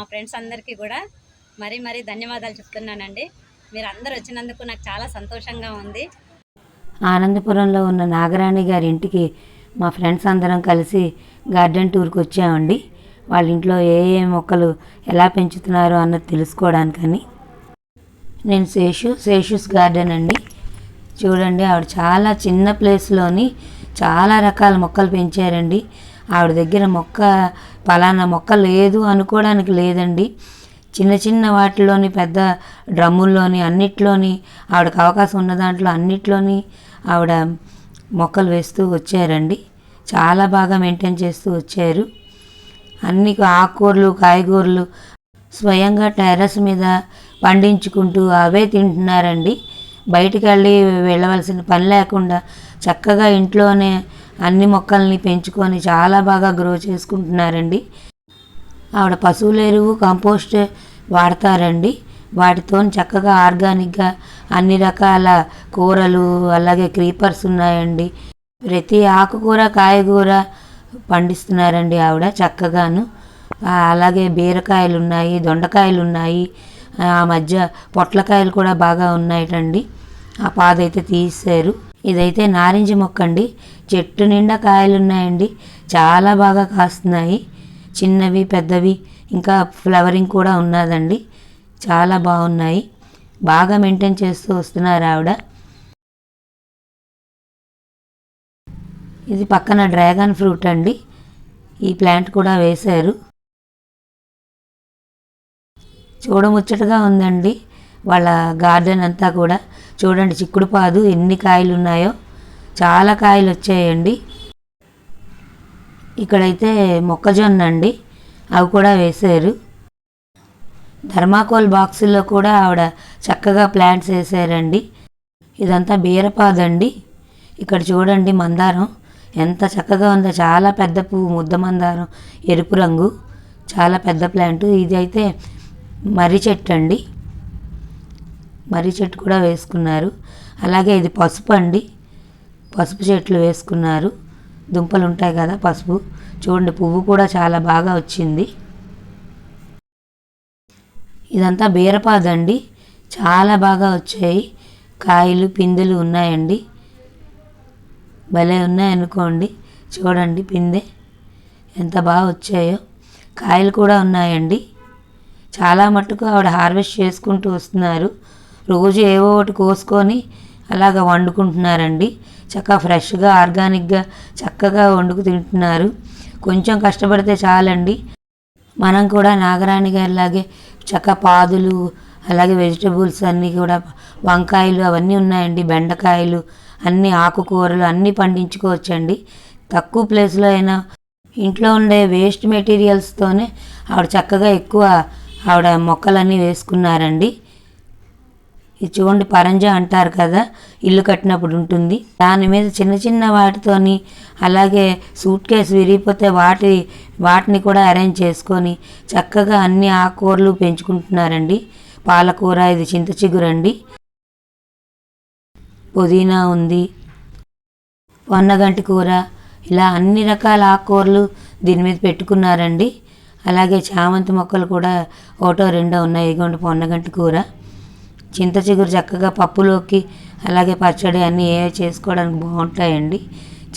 మా ఫ్రెండ్స్ అందరికీ కూడా మరీ మరీ ధన్యవాదాలు చెప్తున్నానండి. మీరు అందరు వచ్చినందుకు నాకు చాలా సంతోషంగా ఉంది. ఆనందపురంలో ఉన్న నాగరాణి గారి ఇంటికి మా ఫ్రెండ్స్ అందరం కలిసి గార్డెన్ టూర్కి వచ్చామండి. వాళ్ళ ఇంట్లో ఏ ఏ మొక్కలు ఎలా పెంచుతున్నారో అన్నది తెలుసుకోవడానికని. నేను శేషు శేషుస్ గార్డెన్ అండి. చూడండి ఆవిడ చాలా చిన్న ప్లేస్లోని చాలా రకాల మొక్కలు పెంచారండి. ఆవిడ దగ్గర మొక్క పలానా మొక్క లేదు అనుకోవడానికి లేదండి. చిన్న చిన్న వాటిలోని పెద్ద డ్రమ్ముల్లోని అన్నిట్లోని ఆవిడకి అవకాశం ఉన్న దాంట్లో అన్నిట్లోని ఆవిడ మొక్కలు వేస్తూ వచ్చారండి. చాలా బాగా మెయింటైన్ చేస్తూ వచ్చారు. అన్ని ఆకుకూరలు కాయగూరలు స్వయంగా టెర్రస్ మీద పండించుకుంటూ అవే తింటున్నారండి. బయటికి వెళ్ళి వెళ్ళవలసిన పని లేకుండా చక్కగా ఇంట్లోనే అన్ని మొక్కల్ని పెంచుకొని చాలా బాగా గ్రో చేసుకుంటున్నారండి. ఆవిడ పశువుల ఎరువు కంపోస్ట్ వాడతారండి. వాటితో చక్కగా ఆర్గానిక్గా అన్ని రకాల కూరలు అలాగే క్రీపర్స్ ఉన్నాయండి. ప్రతి ఆకుకూర కాయగూర పండిస్తున్నారండి ఆవిడ చక్కగాను. అలాగే బీరకాయలు ఉన్నాయి దొండకాయలు ఉన్నాయి. ఆ మధ్య పొట్లకాయలు కూడా బాగా ఉన్నాయటండి. ఆ పాదైతే తీసారు ఇదైతే నారింజ మొక్క అండి చెట్టు నిండా కాయలు ఉన్నాయండి చాలా బాగా కాస్తున్నాయి. చిన్నవి పెద్దవి ఇంకా ఫ్లవరింగ్ కూడా ఉన్నదండి. చాలా బాగున్నాయి. బాగా మెయింటైన్ చేస్తూ వస్తున్నారు ఆవిడ. ఇది పక్కన డ్రాగన్ ఫ్రూట్ అండి. ఈ ప్లాంట్ కూడా వేశారు. చూడముచ్చటగా ఉందండి. వాళ్ళ గార్డెన్ అంతా కూడా. చూడండి చిక్కుడు పాదు ఎన్ని కాయలు ఉన్నాయో చాలా కాయలు వచ్చాయండి ఇక్కడైతే మొక్కజొన్న అండి అవి కూడా వేశారు. ధర్మాకోల్ బాక్సుల్లో కూడా ఆవిడ చక్కగా ప్లాంట్స్ వేసారండి. ఇదంతా బీరపాదండి. ఇక్కడ చూడండి మందారం. ఎంత చక్కగా ఉందో. చాలా పెద్ద పువ్వు ముద్ద మందారం ఎరుపు రంగు. చాలా పెద్ద ప్లాంట్. ఇది అయితే మర్రి చెట్టు అండి మర్రి చెట్టు కూడా వేసుకున్నారు. అలాగే ఇది పసుపు అండి. పసుపు చెట్లు వేసుకున్నారు. దుంపలు ఉంటాయి కదా పసుపు. చూడండి పువ్వు కూడా చాలా బాగా వచ్చింది. ఇదంతా బీరపాదండి. చాలా బాగా వచ్చాయి. కాయలు పిందెలు ఉన్నాయండి. భలే ఉన్నాయనుకోండి చూడండి పిందె ఎంత బాగా వచ్చాయో. కాయలు కూడా ఉన్నాయండి. చాలా మట్టుకు ఆవిడ హార్వెస్ట్ చేసుకుంటూ వస్తున్నారు. రోజు ఏవో ఒకటి కోసుకొని అలాగ వండుకుంటున్నారండి. చక్కగా ఫ్రెష్గా ఆర్గానిక్గా చక్కగా వండుకు తింటున్నారు. కొంచెం కష్టపడితే చాలండి. మనం కూడా నాగరాణి గారిలాగే చక్క పాదులు అలాగే వెజిటబుల్స్ అన్నీ కూడా వంకాయలు అవన్నీ ఉన్నాయండి. బెండకాయలు అన్ని ఆకుకూరలు అన్నీ పండించుకోవచ్చండి. తక్కువ ప్లేస్లో అయినా ఇంట్లో ఉండే వేస్ట్ మెటీరియల్స్తోనే ఆవిడ చక్కగా ఎక్కువ ఆవిడ మొక్కలన్నీ వేసుకున్నారండి. ఇది చూడండి పరంజా అంటారు కదా ఇల్లు కట్టినప్పుడు ఉంటుంది. దాని మీద చిన్న చిన్న వాటితోని అలాగే సూట్ కేసు విరిగిపోతే వాటి వాటిని కూడా అరేంజ్ చేసుకొని చక్కగా అన్ని ఆకుకూరలు పెంచుకుంటున్నారండి. పాలకూర ఇది చింత చిగురండి పుదీనా ఉంది. వన్నగంటి కూర ఇలా అన్ని రకాల ఆకుకూరలు దీని మీద పెట్టుకున్నారండి. అలాగే చామంతి మొక్కలు కూడా ఒకటో రెండో ఉన్నాయి. ఇదిగోండి పొన్నగంటి కూర. చింత చిగురు చక్కగా పప్పులోకి అలాగే పచ్చడి అన్నీ ఏ చేసుకోవడానికి బాగుంటాయండి.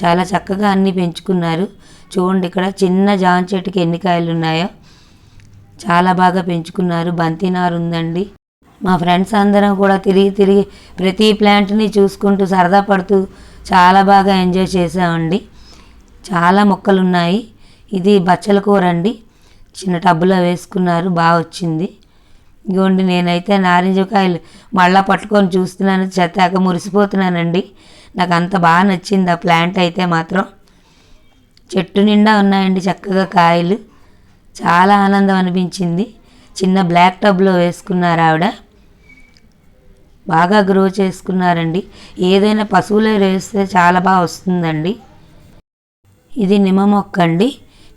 చాలా చక్కగా అన్నీ పెంచుకున్నారు. చూడండి ఇక్కడ చిన్న జాన్ చెట్టుకి ఎన్ని కాయలు ఉన్నాయో. చాలా బాగా పెంచుకున్నారు. బంతినారు ఉందండి. మా ఫ్రెండ్స్ అందరం కూడా తిరిగి తిరిగి ప్రతి ప్లాంట్ని చూసుకుంటూ సరదా పడుతూ చాలా బాగా ఎంజాయ్ చేసామండి చాలా మొక్కలు ఉన్నాయి ఇది బచ్చల కూర అండి. చిన్న టబ్బులో వేసుకున్నారు. బాగా వచ్చింది. ఇగోండి నేనైతే నారింజకాయలు మళ్ళా పట్టుకొని చూస్తున్నాను చెత్తాక మురిసిపోతున్నానండి. నాకు అంత బాగా నచ్చింది ఆ ప్లాంట్ అయితే మాత్రం. చెట్టు నిండా ఉన్నాయండి చక్కగా కాయలు. చాలా ఆనందం అనిపించింది. చిన్న బ్లాక్ టబ్లో వేసుకున్నారు ఆవిడ. బాగా గ్రో చేసుకున్నారండి. ఏదైనా పశువులు వేస్తే చాలా బాగా వస్తుందండి. ఇది నిమ్మ మొక్క అండి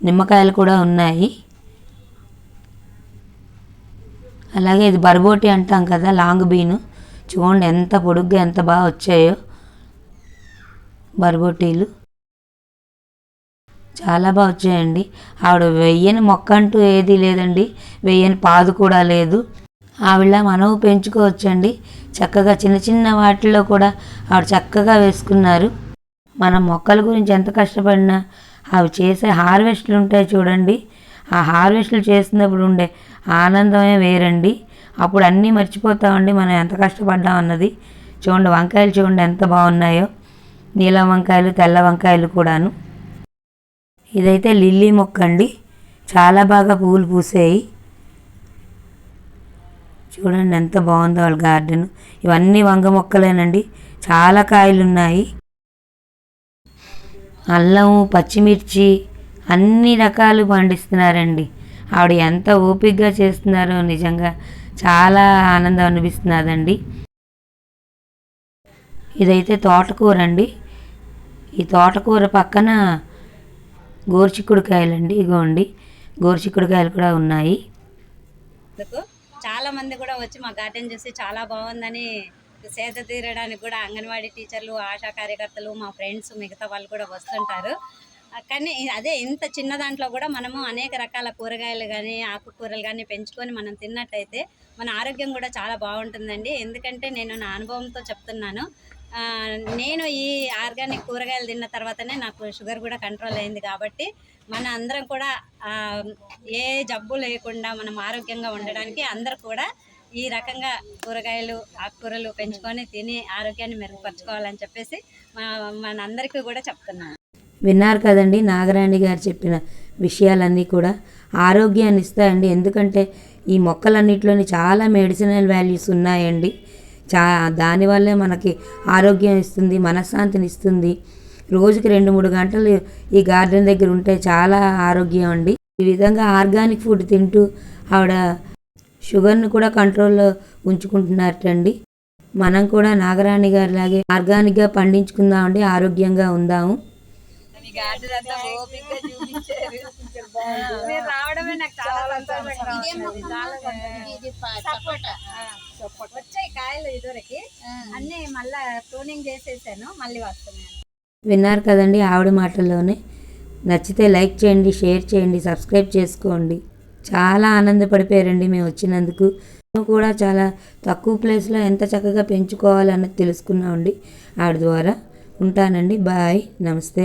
నిమ్మకాయలు కూడా ఉన్నాయి. అలాగే ఇది బర్బోటి అంటాం కదా లాంగ్ బీను. చూడండి ఎంత పొడుగ్గా ఎంత బాగా వచ్చాయో బర్బోటీలు. చాలా బాగా వచ్చాయండి. ఆవిడ వెయ్యని మొక్క అంటూ ఏది లేదండి. వెయ్యని పాదు కూడా లేదు. ఆవిడ మనం పెంచుకోవచ్చండి. చక్కగా చిన్న చిన్న వాటిల్లో కూడా ఆవిడ చక్కగా వేసుకున్నారు. మనం మొక్కల గురించి ఎంత కష్టపడినా అవి చేసే హార్వెస్ట్లు ఉంటాయి చూడండి. ఆ హార్వెస్ట్లు చేసినప్పుడు ఉండే ఆనందమే వేరండి. అప్పుడు అన్నీ మర్చిపోతామండి మనం ఎంత కష్టపడ్డాం అన్నది. చూడండి వంకాయలు చూడండి ఎంత బాగున్నాయో. నీలం వంకాయలు తెల్ల వంకాయలు కూడాను. ఇదైతే లిల్లీ మొక్క అండి. చాలా బాగా పువ్వులు పూసాయి. చూడండి ఎంత బాగుందో వాళ్ళ గార్డెన్. ఇవన్నీ వంగ మొక్కలేనండి. చాలా కాయలు ఉన్నాయి అల్లం పచ్చిమిర్చి అన్ని రకాలు పండిస్తున్నారండి. ఆవిడ ఎంత ఓపికగా చేస్తున్నారో నిజంగా చాలా ఆనందం అనిపిస్తున్నదండి. ఇదైతే తోటకూర అండి ఈ తోటకూర పక్కన గోరుచిక్కుడుకాయలండి. ఇగోండి. గోరుచిక్కుడుకాయలు కూడా ఉన్నాయి. చాలా మంది కూడా వచ్చి మా గార్డెన్ చూసి చాలా బాగుందని సేద తీరడానికి కూడా అంగన్వాడీ టీచర్లు ఆశా కార్యకర్తలు మా ఫ్రెండ్స్ మిగతా వాళ్ళు కూడా వస్తుంటారు. కానీ అదే ఇంత చిన్న దాంట్లో కూడా మనము అనేక రకాల కూరగాయలు కానీ ఆకుకూరలు కానీ పెంచుకొని మనం తిన్నట్టయితే మన ఆరోగ్యం కూడా చాలా బాగుంటుందండి. ఎందుకంటే నేను నా అనుభవంతో చెప్తున్నాను. నేను ఈ ఆర్గానిక్ కూరగాయలు తిన్న తర్వాతనే నాకు షుగర్ కూడా కంట్రోల్ అయింది కాబట్టి మన అందరం కూడా ఏ జబ్బు లేకుండా మనం ఆరోగ్యంగా ఉండడానికి అందరు కూడా ఈ రకంగా కూరగాయలు ఆకుకూరలు పెంచుకొని తిని ఆరోగ్యాన్ని మెరుగుపరచుకోవాలని చెప్పేసి మా- మనందరికీ కూడా చెప్తున్నాను. విన్నారు కదండి నాగరాణి గారు చెప్పిన విషయాలన్నీ కూడా. ఆరోగ్యాన్ని ఇస్తాయండి. ఎందుకంటే ఈ మొక్కలన్నిటిలోని చాలా మెడిసినల్ వాల్యూస్ ఉన్నాయండి. చా దానివల్లే మనకి ఆరోగ్యం ఇస్తుంది మనశ్శాంతిని ఇస్తుంది. రోజుకి రెండు మూడు గంటలు ఈ గార్డెన్ దగ్గర ఉంటే చాలా ఆరోగ్యం అండి. ఈ విధంగా ఆర్గానిక్ ఫుడ్ తింటూ ఆవిడ షుగర్ని కూడా కంట్రోల్లో ఉంచుకుంటున్నారటండి. మనం కూడా నాగరాణి గారిలాగే ఆర్గానిక్గా పండించుకుందామండి ఆరోగ్యంగా ఉందాము. మీరు రావడమే నాకు చాలా సంతోషంగా ఉంది. వచ్చాయి కాయలు ఇదివరకి. అన్ని మళ్ళా చేసేసాను. మళ్ళీ వస్తున్నాను విన్నారు కదండి ఆవిడ మాటల్లోనే. నచ్చితే లైక్ చేయండి షేర్ చేయండి సబ్స్క్రైబ్ చేసుకోండి. చాలా ఆనందపడిపోయారండి మేము వచ్చినందుకు. మేము కూడా చాలా తక్కువ ప్లేస్లో ఎంత చక్కగా పెంచుకోవాలన్నది తెలుసుకున్నామండి. ఆవిడ ద్వారా. ఉంటానండి. బాయ్. నమస్తే.